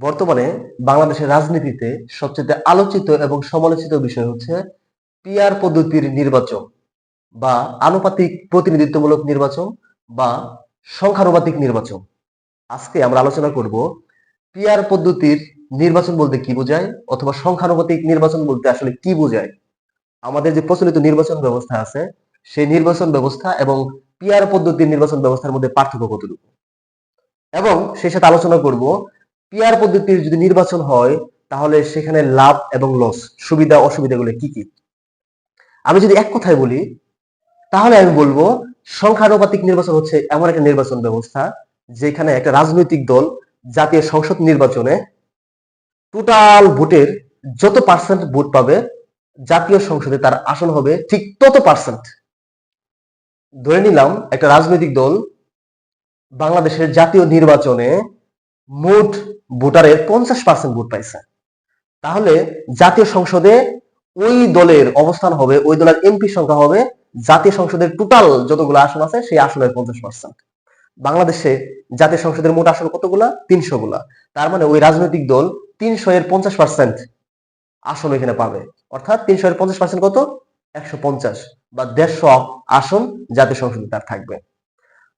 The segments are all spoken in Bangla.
বর্তমানে বাংলাদেশের রাজনীতিতে সবচেয়ে আলোচিত এবং সমালোচিত বিষয় হচ্ছে পিআর পদ্ধতির নির্বাচন বা আনুপাতিক প্রতিনিধিত্বমূলক নির্বাচন বা সংখ্যানুপাতিক নির্বাচন। আজকে আমরা আলোচনা করব পিআর পদ্ধতির নির্বাচন বলতে কি বোঝায় অথবা সংখ্যানুপাতিক নির্বাচন বলতে আসলে কি বোঝায়? আমাদের যে প্রচলিত নির্বাচন ব্যবস্থা আছে, সেই নির্বাচন ব্যবস্থা এবং পিআর পদ্ধতির নির্বাচন ব্যবস্থার মধ্যে পার্থক্য কতটুকু? এবং সেই সাথে আলোচনা করব পিআর পদ্ধতির যদি নির্বাচন হয়, তাহলে সেখানে লাভ এবং লস সুবিধা, অসুবিধাগুলো কি কি? আমি যদি এক কথায় বলি, তাহলে আমি বলব, সংখ্যানুপাতিক নির্বাচন হচ্ছে এমন একটা নির্বাচন ব্যবস্থা, যেখানে একটা রাজনৈতিক দল জাতীয় সংসদ নির্বাচনে টোটাল ভোটের যত পার্সেন্ট ভোট পাবে, জাতীয় সংসদে তার আসন হবে ঠিক তত পার্সেন্ট ধরে নিলাম, একটা রাজনৈতিক দল বাংলাদেশের জাতীয় নির্বাচনে মোট ভোটারের পঞ্চাশ পার্সেন্ট ভোট পাইছে। তাহলে জাতীয় সংসদে ওই দলের অবস্থান হবে, ওই দলের এমপি সংখ্যা হবে, জাতীয় সংসদের টোটাল যতগুলো আসন আছে, সেই আসনের পঞ্চাশ পার্সেন্ট বাংলাদেশে জাতীয় সংসদের মোট আসন কতগুলা? তিনশো গুলা তার মানে ওই রাজনৈতিক দল তিনশো এর পঞ্চাশ পার্সেন্ট আসন এখানে পাবে। অর্থাৎ তিনশো এর পঞ্চাশ পার্সেন্ট কত? একশো পঞ্চাশ বা দেড়শো আসন জাতীয় সংসদে তার থাকবে।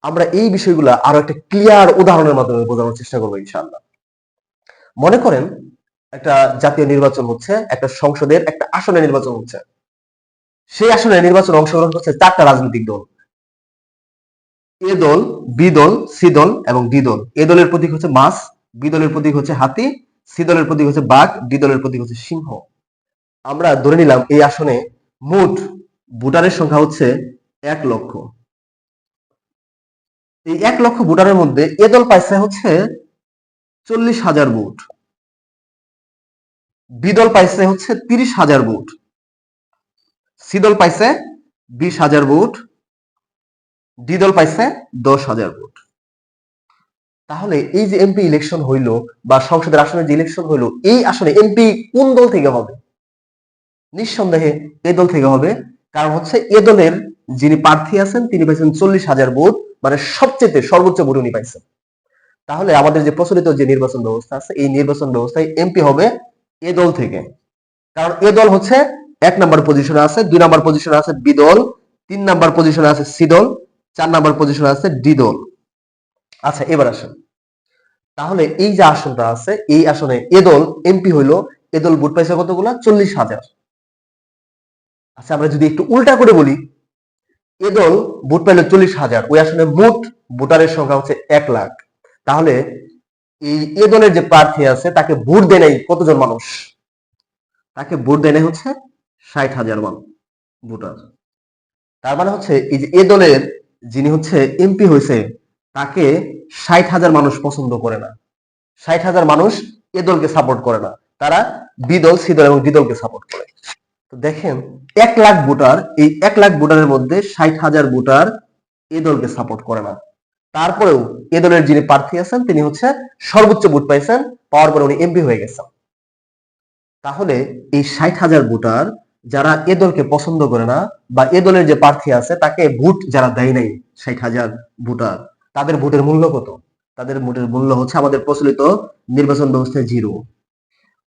আমরা এই বিষয়গুলো আরও একটা ক্লিয়ার উদাহরণের মাধ্যমে বোঝানোর চেষ্টা করব ইনশাআল্লাহ। মনে করেন একটা জাতীয় নির্বাচন হচ্ছে, একটা সংসদের একটা আসনে নির্বাচন হচ্ছে। সেই আসনে নির্বাচন অংশগ্রহণ করছে চারটা রাজনৈতিক দল। এ দল, বি দল, সি দল এবং ডি দল। এ দলের প্রতীক হচ্ছে মাছ, বি দলের প্রতীক হচ্ছে হাতি, সি দলের প্রতীক হচ্ছে বাঘ, ডি দলের প্রতীক হচ্ছে সিংহ। আমরা ধরে নিলাম এই আসনে মোট ভোটারের সংখ্যা হচ্ছে এক লক্ষ। এই এক লক্ষ ভোটারের মধ্যে এ দল পাইছে হচ্ছে চল্লিশ হাজার ভোট। বি দল পাইছে হচ্ছে তিরিশ হাজার ভোট। সি দল পাইছে বিশ হাজার ভোট। ডি দল পাইছে দশ হাজার ভোট। তাহলে এই যে এমপি ইলেকশন হইল বা সংসদের আসনের যে ইলেকশন হইল, এই আসনে এমপি কোন দল থেকে হবে? নিঃসন্দেহে এ দল থেকে হবে। কারণ হচ্ছে এ দলের যিনি প্রার্থী আছেন, তিনি পাইছেন চল্লিশ হাজার ভোট। মানে সবচেয়ে সর্বোচ্চ ভোট উনি পাইছেন। তাহলে আমাদের যে প্রচলিত যে নির্বাচন ব্যবস্থা আছে, এই নির্বাচন ব্যবস্থায় এমপি হবে এ দল থেকে। কারণ এ দল হচ্ছে এক নাম্বার পজিশনে আছে, দুই নাম্বার পজিশনে আছে বি দল, তিন নাম্বার পজিশনে আছে সি দল, চার নাম্বার পজিশনে আছে ডি দল। আচ্ছা এবার আসেন। তাহলে এই যে আসনটা আছে, এই আসনে এ দল এমপি হইল, এ দল ভোট পাইছে কতগুলা? চল্লিশ হাজার। আচ্ছা আমরা যদি একটু উল্টা করে বলি এ দল ভোট পাইলো চল্লিশ হাজার। ওই আসনে মোট ভোটারের সংখ্যা হচ্ছে এক লাখ। তাহলে এই এ দলের যে প্রার্থী আছে, তাকে ভোট দেয় নাই কতজন মানুষ? তাকে ভোট দেয় নাই হচ্ছে ষাট হাজার মান ভোটার। তার মানে হচ্ছে এই যে এ দলের যিনি হচ্ছে এমপি হয়েছে, তাকে ষাট হাজার মানুষ পছন্দ করে না। ষাট হাজার মানুষ এ দলকে সাপোর্ট করে না। তারা বি দল, সি দল এবং ডি দলকে সাপোর্ট করে। তো দেখেন, এক লাখ ভোটার, এই এক লাখ ভোটারের মধ্যে ষাট হাজার ভোটার এ দলকে সাপোর্ট করে না। তারপরেও এ দলের যিনি প্রার্থী আছেন, তিনি হচ্ছে সর্বোচ্চ ভোট পাইছেন, পাওয়ার পরে উনি এমপি হয়ে গেছেন। তাহলে এই ষাট হাজার ভোটার যারা এ দলকে পছন্দ করে না, বা এ দলের যে প্রার্থী আছে, তাকে ভোট যারা দেয় নাই ষাট হাজার ভোটার, তাদের ভোটের মূল্য কত? তাদের ভোটের মূল্য হচ্ছে আমাদের প্রচলিত নির্বাচন ব্যবস্থায় জিরো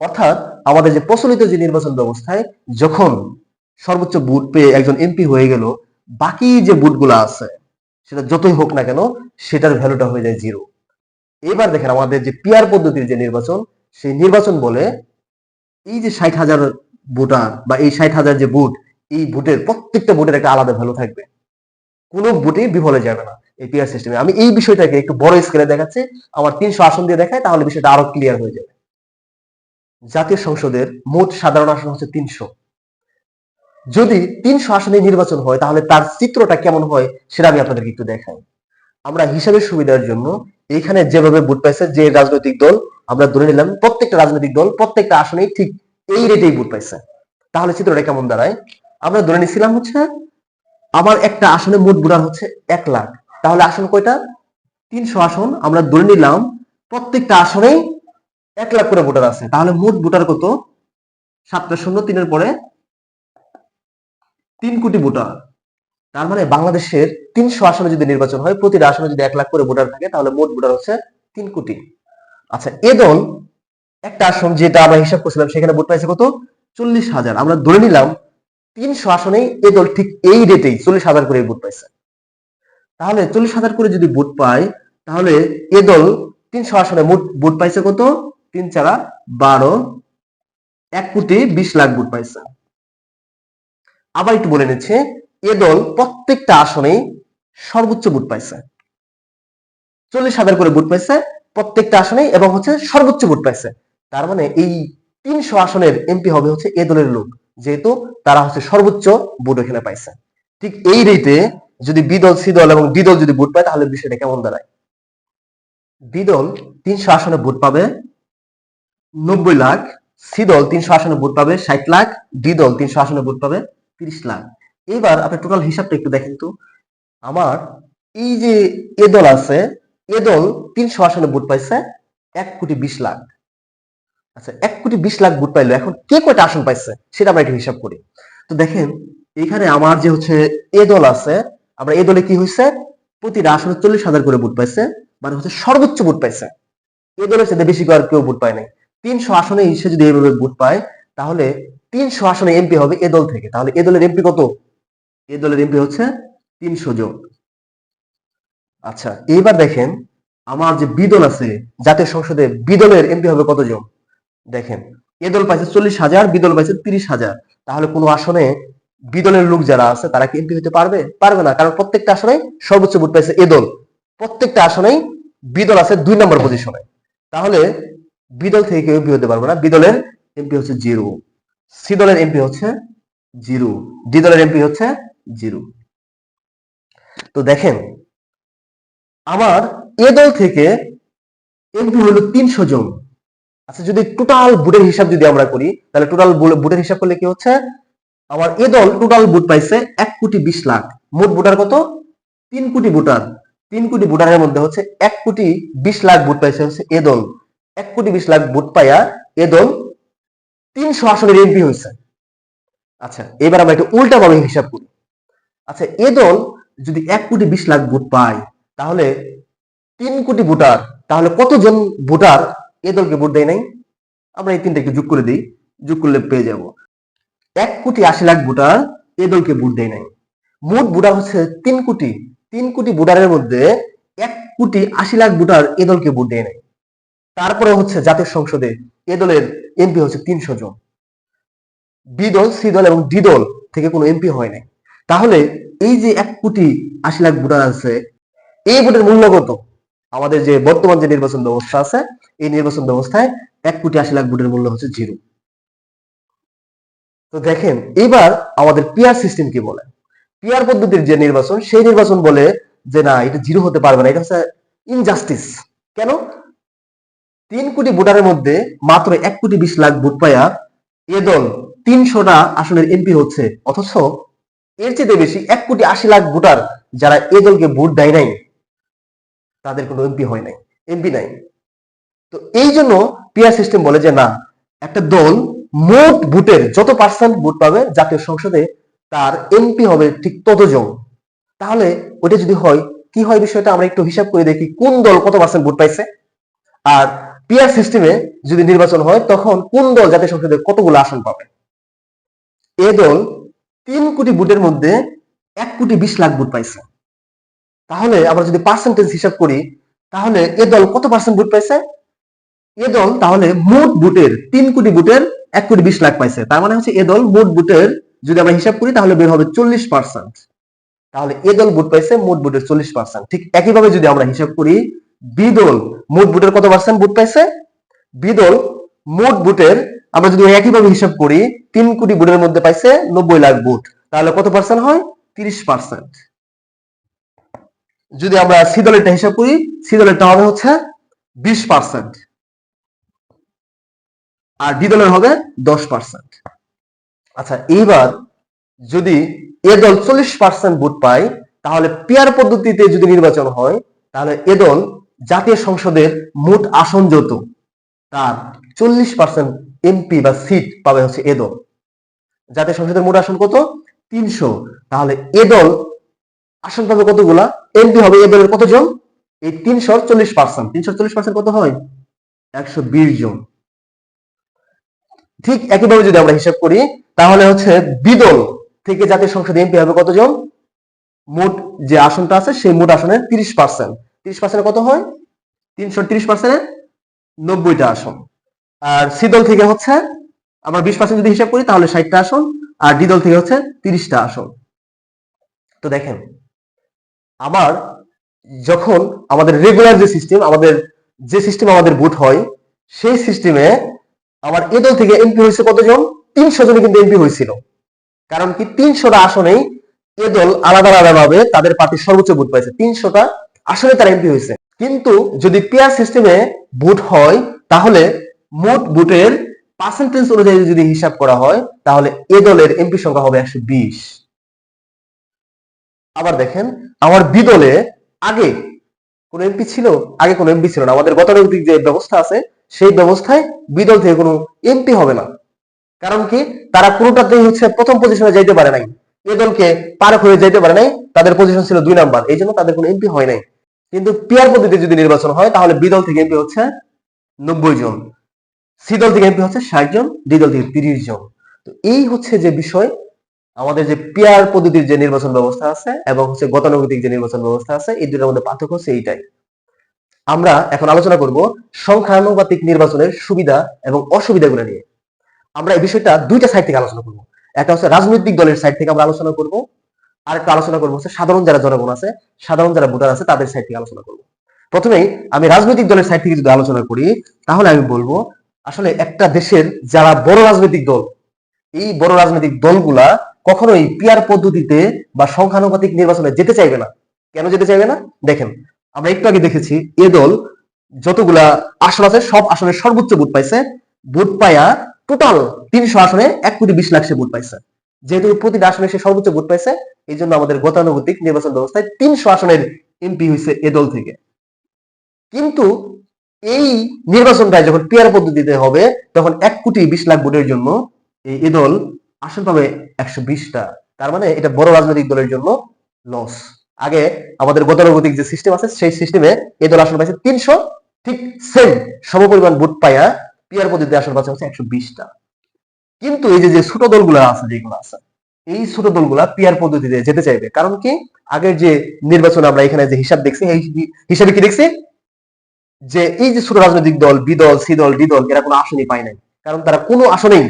অর্থাৎ আমাদের যে প্রচলিত যে নির্বাচন ব্যবস্থায় যখন সর্বোচ্চ বুট পেয়ে একজন এমপি হয়ে গেল, বাকি যে ভোটগুলো আছে, সেটা যতই হোক না কেন, সেটার ভ্যালুটা হয়ে যায় জিরো এবার দেখেন আমাদের যে পিয়ার পদ্ধতির যে নির্বাচন, সেই নির্বাচন বলে এই যে ষাট হাজার ভোটার বা এই ষাট হাজার যে বুট এই ভোটের প্রত্যেকটা ভোটের একটা আলাদা ভ্যালু থাকবে। কোনো ভোটই বিফলে যাবে না এই পিয়ার সিস্টেমে আমি এই বিষয়টাকে একটু বড় স্কেলে দেখাচ্ছি, আমার তিনশো আসন দিয়ে দেখায়, তাহলে বিষয়টা আরও ক্লিয়ার হয়ে যাবে। জাতীয় সংসদের মোট সাধারণ আসন হচ্ছে তিনশো। যদি তিনশো আসনে নির্বাচন হয়, তাহলে তার চিত্রটা কেমন হয় সেটা আমি আপনাদেরকে একটু দেখাই। আমরা হিসাবের সুবিধার জন্য এইখানে যেভাবে ভোট পাইছে, যে রাজনৈতিক দল, আমরা ধরে নিলাম প্রত্যেকটা রাজনৈতিক দল প্রত্যেকটা আসনেই ঠিক এই রেটেই ভোট পাইছে। তাহলে চিত্রটা কেমন দাঁড়ায়? আমরা ধরে নিছিলাম হচ্ছে, আমার একটা আসনে মোট ভোটার হচ্ছে এক লাখ। তাহলে আসন কয়টা? তিনশো আসন। আমরা ধরে নিলাম প্রত্যেকটা আসনেই এক লাখ করে ভোটার আছে। তাহলে মোট ভোটার কত? সাতটা শূন্য, তিনের পরে তিন কোটি ভোটার তার মানে বাংলাদেশের তিনশো আসনে যদি নির্বাচন হয়, প্রতিটা আসনে যদি এক লাখ করে ভোটার থাকে, তাহলে মোট ভোটার হচ্ছে তিন কোটি। আচ্ছা এ দল একটা আসন যেটা আমরা হিসাব করছিলাম, সেখানে ভোট পাইছে কত? চল্লিশ হাজার। আমরা ধরে নিলাম তিনশো আসনেই এ দল ঠিক এই রেটেই চল্লিশ হাজার করে ভোট পাইছে। তাহলে চল্লিশ হাজার করে যদি ভোট পায়, তাহলে এ দল তিনশো আসনে মোট ভোট পাইছে কত? তিন চারা বারো, এক কোটি বিশ লাখ ভোট পাইছে। আবার একটু বলে নিচ্ছে, এ দল প্রত্যেকটা আসনেই সর্বোচ্চ ভোট পাইছে। চল্লিশ হাজার করে ভোট পাইছে প্রত্যেকটা আসনেই এবং হচ্ছে সর্বোচ্চ ভোট পাইছে। তার মানে এই তিনশো আসনের এমপি হবে হচ্ছে এ দলের লোক, যেহেতু তারা হচ্ছে সর্বোচ্চ ভোট এখানে পাইছে। ঠিক এই রেটে যদি বি দল, সি দল এবং ডি দল যদি ভোট পায়, তাহলে বিষয়টা কেমন দাঁড়ায়? বি দল তিনশো আসনে ভোট পাবে নব্বই লাখ, সি দল তিনশো আসনে ভোট পাবে, ষাট লাখ, ডি দল তিনশো আসনে ভোট পাবে, তিরিশ লাখ। এবার আপনি টোটাল হিসাবটা একটু দেখেন তো। আমার এই যে এ দল আছে, এ দল তিনশো আসনে ভোট পাইছে, এক কোটি বিশ লাখ। আচ্ছা এক কোটি বিশ লাখ ভোট পাইলো, এখন কে কয়টা আসন পাইছে, সেটা আমরা একটু হিসাব করি। তো দেখেন, এখানে আমার যে হচ্ছে এ দল আছে, আমরা এ দলে কি হয়েছে প্রতিটা আসনে চল্লিশ হাজার করে ভোট পাইছে মানে হচ্ছে সর্বোচ্চ ভোট পাইছে। এ দলের সাথে বেশি করে কেউ ভোট পায় নাই। তিনশো আসনে এসে যদি এইভাবে ভোট পায়, তাহলে তিনশো আসনে এমপি হবে এ দল থেকে। তাহলে এ দলের এমপি কত? এ দলের এমপি হচ্ছে তিনশো জন। আচ্ছা এইবার দেখেন আমার যে বিদল আছে, জাতীয় সংসদে বিদলের এমপি হবে কতজন? দেখেন, এ দল পাইছে চল্লিশ হাজার বিদল পাইছে তিরিশ হাজার। তাহলে কোনো আসনে বিদলের লোক যারা আছে, তারা কি এমপি হতে পারবে? পারবে না, কারণ প্রত্যেকটা আসনে সর্বোচ্চ ভোট পাইছে এ দল। প্রত্যেকটা আসনেই বিদল আছে দুই নম্বর পজিশনে তাহলে বিদল থেকে কেউ এমপি হতে পারবে না। বিদলের এমপি হচ্ছে জিরো। সি দলের এমপি হচ্ছে জিরো। ডি দলের এমপি হচ্ছে জিরো। তো দেখেন আমার এ দল থেকে এমপি হলো তিনশো জন। আচ্ছা যদি টোটাল বুটের হিসাব যদি আমরা করি, তাহলে টোটাল বুটের হিসাব করলে কি হচ্ছে? আমার এ দল টোটাল বুট পাইছে এক কোটি বিশ লাখ। মোট ভোটার কত? তিন কোটি ভোটার। তিন কোটি ভোটারের মধ্যে হচ্ছে এক কোটি বিশ লাখ ভোট পাইছে হচ্ছে এ দল। এক কোটি বিশ লাখ ভোট পাইয়া এ দল তিনশো আসনের এমপি হয়েছে আচ্ছা এবার আমরা একটু উল্টা ভাবে হিসাব করি। আচ্ছা এ দল যদি এক কোটি বিশ লাখ ভোট পায়, তাহলে তিন কোটি ভোটার, তাহলে কতজন ভোটার এ দলকে ভোট দেয় নাই? আমরা এই তিনটা একটু যোগ করে দিই, যোগ করলে পেয়ে যাব। এক কোটি আশি লাখ ভোটার এ দলকে ভোট দেয় নাই। মোট ভোটার হচ্ছে তিন কোটি। তিন কোটি ভোটারের মধ্যে এক কোটি আশি লাখ ভোটার এ দলকে ভোট দেয় নাই। তারপরে হচ্ছে জাতীয় সংসদে এ দলের এমপি হচ্ছে তিনশো জন। বি দল, সি দল এবং ডি দল থেকে কোনো এমপি হয় নাই। তাহলে এই যে এক কোটি আশি লাখ ভোটার আছে, এই ভোটের মূল্য কত আমাদের যে বর্তমান যে নির্বাচন ব্যবস্থা আছে, এই নির্বাচন ব্যবস্থায় এক কোটি আশি লাখ ভোটের মূল্য হচ্ছে জিরো। তো দেখেন, এবার আমাদের পিয়ার সিস্টেম কি বলে? পিয়ার পদ্ধতির যে নির্বাচন, সেই নির্বাচন বলে যে না, এটা জিরো হতে পারবে না, এটা হচ্ছে ইনজাস্টিস কেন? তিন কোটি ভোটারের মধ্যে মাত্র এক কোটি বিশ লাখ ভোট পাইয়া এ দল তিনশোটা আসনের এমপি হচ্ছে। অথচ এর চেয়ে বেশি এক কোটি আশি লাখ ভোটার যারা এ দলকে ভোট দেয় নাই, তাদের কোনো এমপি হয় নাই, এমপি নাই। তো এই জন্য পিয়ার সিস্টেম বলে যে না, একটা দল মোট ভোটের যত পার্সেন্ট ভোট পাবে জাতীয় সংসদে, তার এমপি হবে ঠিক ততজন। তাহলে ওটা যদি হয়, কি হয় বিষয়টা আমরা একটু হিসাব করে দেখি কোন দল কত পার্সেন্ট ভোট পাইছে। আর পিয়ার সিস্টেমে যদি নির্বাচন হয়, তখন কোন দল জাতীয় সংসদে কতগুলো আসন পাবে? এ দল তিন কোটি ভোটের মধ্যে এক কোটি বিশ লাখ ভোট পাইছে। তাহলে আমরা যদি পার্সেন্টেজ হিসাব করি, তাহলে এ দল কত পার্সেন্ট ভোট পাইছে? এ দল তাহলে মোট ভোটের তিন কোটি ভোটের এক কোটি বিশ লাখ পাইছে। তার মানে হচ্ছে এ দল মোট ভোটের যদি আমরা হিসাব করি, তাহলে বের হবে চল্লিশ পার্সেন্ট তাহলে এ দল ভোট পাইছে, মোট ভোটের চল্লিশ পার্সেন্ট ঠিক একইভাবে যদি আমরা হিসাব করি বি দল মোট বুটের কত পার্সেন্ট বুট পাইছে? বিদল মোট বুটের আমরা যদি একইভাবে হিসাব করি, তিন কোটি বুটের মধ্যে পাইছে নব্বই লাখ বুট তাহলে কত পার্সেন্ট হয়? তিরিশ পার্সেন্ট যদি আমরা সি হিসাব করি, সি দলেরটা হবে হচ্ছে বিশ পার্সেন্ট আর ডি দলের হবে দশ পার্সেন্ট আচ্ছা এইবার যদি এ দল চল্লিশ পার্সেন্ট ভোট পায়, তাহলে পেয়ার পদ্ধতিতে যদি নির্বাচন হয়, তাহলে এ দল জাতীয় সংসদের মোট আসন যত তার চল্লিশ পার্সেন্ট এমপি বা সিট পাবে হচ্ছে এ দল। জাতীয় সংসদের মোট আসন কত? তিনশো। তাহলে এ দল আসন পাবে কতগুলা? এমপি হবে এ দলের কতজন? এই তিনশো চল্লিশ পার্সেন্ট তিনশো চল্লিশ পার্সেন্ট কত হয়? একশো বিশ জন। ঠিক একইভাবে যদি আমরা হিসাব করি, তাহলে হচ্ছে বিদল থেকে জাতীয় সংসদে এমপি হবে কতজন? মোট যে আসনটা আছে, সেই মোট আসনের তিরিশ পার্সেন্ট তিরিশ পার্সেন্ট কত হয়? তিনশো তিরিশ পার্সেন্ট নব্বইটা আসন। আর সি দল থেকে হচ্ছে, আমরা বিশ পার্সেন্ট যদি হিসাব করি, তাহলে ষাটটা আসন। আর ডি দল থেকে হচ্ছে তিরিশটা আসন। তো দেখেন আমার যখন আমাদের রেগুলার যে সিস্টেম আমাদের যে সিস্টেম আমাদের ভোট হয়, সেই সিস্টেমে আমার এ দল থেকে এমপি হয়েছে কতজন? তিনশো জনে কিন্তু এমপি হয়েছিল। কারণ কি, তিনশোটা আসনেই এ দল আলাদা আলাদা ভাবে তাদের পার্টির সর্বোচ্চ ভোট পাইছে। তিনশোটা আসনে তারা এমপি হয়েছে। কিন্তু যদি পেয়ার সিস্টেমে ভোট হয়, তাহলে মোট ভোটের পার্সেন্টেজ অনুযায়ী যদি হিসাব করা হয়, তাহলে এ দলের এমপি সংখ্যা হবে একশো বিশ। আবার দেখেন, আমার বি দলে আগে কোন এমপি ছিল, আগে কোনো এমপি ছিল না। আমাদের গতানুগতিক যে ব্যবস্থা আছে, সেই ব্যবস্থায় বিদল থেকে কোনো এমপি হবে না। কারণ কি? তারা কোনোটাতেই হচ্ছে প্রথম পজিশনে যাইতে পারে নাই। এ দলকে পার হয়ে যাইতে পারে নাই, তাদের পজিশন ছিল দুই নাম্বার। এই জন্য তাদের কোনো এমপি হয় নাই। কিন্তু পিয়ার পদ্ধতিতে যদি নির্বাচন হয়, তাহলে বিদল থেকে এমপি হচ্ছে নব্বই জন, সি দল থেকে এমপি হচ্ছে ষাট জন, ডি দল থেকে তিরিশ জন। তো এই হচ্ছে যে বিষয়, আমাদের যে পিয়ার পদ্ধতির যে নির্বাচন ব্যবস্থা আছে এবং হচ্ছে গতানুগতিক যে নির্বাচন ব্যবস্থা আছে, এই দুটোর মধ্যে পার্থক্য হচ্ছে এইটাই। আমরা এখন আলোচনা করব সংখ্যানুপাতিক নির্বাচনের সুবিধা এবং অসুবিধাগুলো নিয়ে। আমরা এই বিষয়টা দুইটা সাইড থেকে আলোচনা করব। একটা হচ্ছে রাজনৈতিক দলের সাইড থেকে আমরা আলোচনা করব। আর একটা আলোচনা করব হচ্ছে সাধারণ যারা জনগণ আছে, সাধারণ যারা ভোটার আছে, তাদের সাইড থেকে আলোচনা করব। প্রথমেই আমি রাজনৈতিক দলের সাইড থেকে যদি আলোচনা করি, তাহলে আমি বলব, আসলে একটা দেশের যারা বড় রাজনৈতিক দল, এই বড় রাজনৈতিক দলগুলা কখনোই পিয়ার পদ্ধতিতে বা সংখ্যানুপাতিক নির্বাচনে যেতে চাইবে না। কেন যেতে চাইবে না? দেখেন, আমরা একটু আগে দেখেছি, এ দল যতগুলা আসন আছে, সব আসনে সর্বোচ্চ ভোট পাইছে। ভোট পাইয়া টোটাল তিনশো আসনে এক কোটি বিশ লাখ সে ভোট পাইছে। যেহেতু প্রতিটা আসনে সে সর্বোচ্চ ভোট পাইছে এই জন্য আমাদের গতানুগতিক নির্বাচন ব্যবস্থায় তিনশো আসনের এমপি হয়েছে এ দল থেকে। কিন্তু এই নির্বাচনটায় যখন পিয়ার পদ্ধতিতে হবে, তখন এক কোটি বিশ লাখ ভোটের জন্য এই এ দল আসন পাবে একশো বিশটা। তার মানে এটা বড় রাজনৈতিক দলের জন্য লস আগে আমাদের গতানুগতিক যে সিস্টেম আছে, সেই সিস্টেমে এ দল আসন পাইছে তিনশো, ঠিক সেম সমপরিমাণ ভোট পাইয়া পিয়ার পদ্ধতিতে আসন পাচ্ছে হচ্ছে একশো বিশটা। কিন্তু এই যে ছোট দলগুলো আছে, যেগুলো আছে, এই ছোট দলগুলা পিয়ার পদ্ধতিতে যেতে চাইবে। কারণ কি? আগের যে নির্বাচন আমরা এখানে যে হিসাব দেখছি, এই হিসাবে কি দেখছি? যে এই যে ছোট রাজনৈতিক দল, বি দল, সি দল, ডি দল, এরা কোনো আসনই পায় নাই। কারণ তারা কোনো আসনেই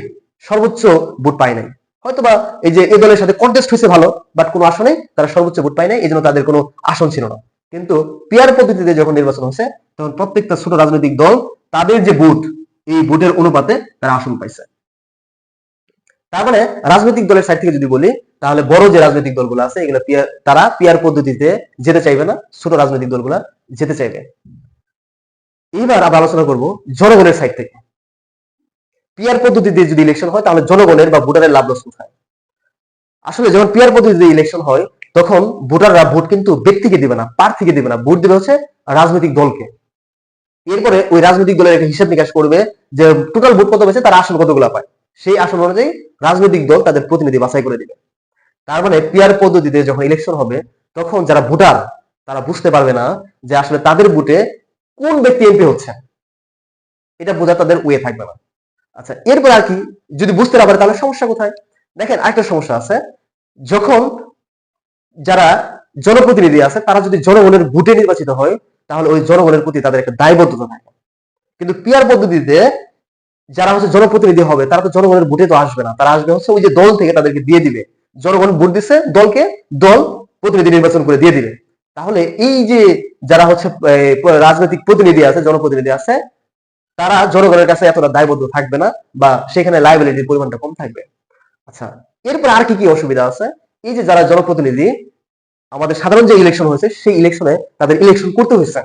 সর্বোচ্চ ভোট পায় নাই। হয়তোবা এই যে এই দলের সাথে কন্টেস্ট হয়েছে ভালো বাট কোনো আসনে তারা সর্বোচ্চ ভোট পায় নাই এই জন্য তাদের কোনো আসন ছিল না। কিন্তু পিয়ার পদ্ধতিতে যখন নির্বাচন হচ্ছে তখন প্রত্যেকটা ছোট রাজনৈতিক দল তাদের যে ভোট, এই ভোটের অনুপাতে তারা আসন পাইছে। তার মানে রাজনৈতিক দলের সাইড থেকে যদি বলি, তাহলে বড় যে রাজনৈতিক দলগুলো আছে, এগুলো তারা পিয়ার পদ্ধতিতে যেতে চাইবে না, ছোট রাজনৈতিক দলগুলা যেতে চাইবে। এইবার আমরা আলোচনা করব জনগণের সাইড থেকে। পিয়ার পদ্ধতিতে যদি ইলেকশন হয়, তাহলে জনগণের বা ভোটারের লাভ লস কোথায়? আসলে যখন পিয়ার পদ্ধতিতে ইলেকশন হয়, তখন ভোটাররা ভোট কিন্তু ব্যক্তিকে দিবে না, প্রার্থীকে দিবে না, ভোট দিবে হচ্ছে রাজনৈতিক দলকে। এরপরে ওই রাজনৈতিক দলের একটা হিসাব নিকাশ করবে যে টোটাল ভোট কত পেয়েছে তারা আসন কতগুলো পায়। সেই আসন অনুযায়ী রাজনৈতিক দল তাদের প্রতিনিধি বাছাই করে দিবে। তার মানে পিয়ার পদ্ধতিতে যখন ইলেকশন হবে, তখন যারা ভোটার, তারা বুঝতে পারবে না যে আসলে তাদের ভোটে কোন ব্যক্তি এমপি হচ্ছে। এটা বোঝা তাদের ওয়ে থাকবে না। আচ্ছা এরপর আর কি, যদি বুঝতে না পারে তাহলে সমস্যা কোথায়? দেখেন, আরেকটা সমস্যা আছে। যখন যারা জনপ্রতিনিধি আছে, তারা যদি জনগণের ভোটে নির্বাচিত হয়, তাহলে ওই জনগণের প্রতি তাদের একটা দায়বদ্ধতা থাকে। কিন্তু পিয়ার পদ্ধতিতে যারা হচ্ছে জনপ্রতিনিধি হবে, তারা তো জনগণের ভোটে তো আসবে না। তারা আসবে হচ্ছে ওই যে দল থেকে তাদেরকে দিয়ে দিবে। জনগণ ভোট দিচ্ছে দলকে দল প্রতিনিধি নির্বাচন করে দিয়ে দিবে। তাহলে এই যে যারা হচ্ছে রাজনৈতিক প্রতিনিধি আছে, জনপ্রতিনিধি আছে, তারা জনগণের কাছে এতটা দায়বদ্ধ থাকবে না বা সেখানে লাইবিলিটির পরিমাণটা কম থাকবে। আচ্ছা এরপর আর কি কি অসুবিধা আছে? এই যে যারা জনপ্রতিনিধি, আমাদের সাধারণ যে ইলেকশন হয়েছে, সেই ইলেকশনে তাদের ইলেকশন করতে হয়েছে।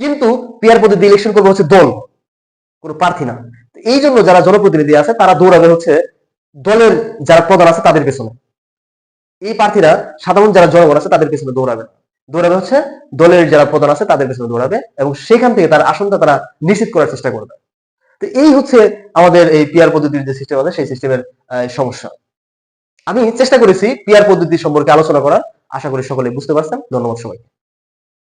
কিন্তু পিয়ার পদ্ধতি ইলেকশন করবে হচ্ছে দল। কোনো প্রার্থী না। এই জন্য যারা জনপ্রতিনিধি আছে, তারা দৌড়াবে হচ্ছে দলের যারা প্রধান আছে, তাদের পেছনে। এই প্রার্থীরা সাধারণ যারা জনগণ আছে, তাদের পেছনে দৌড়াবে। দৌড়াবে হচ্ছে দলের যারা প্রধান আছে, তাদের পেছনে দৌড়াবে এবং সেখান থেকে তার আসনটা তারা নিশ্চিত করার চেষ্টা করবে। তো এই হচ্ছে আমাদের এই পিয়ার পদ্ধতির যে সিস্টেম আছে, সেই সিস্টেমের সমস্যা। আমি চেষ্টা করেছি পিয়ার পদ্ধতি সম্পর্কে আলোচনা করার। আশা করি সকলে বুঝতে পারছেন। ধন্যবাদ সবাইকে।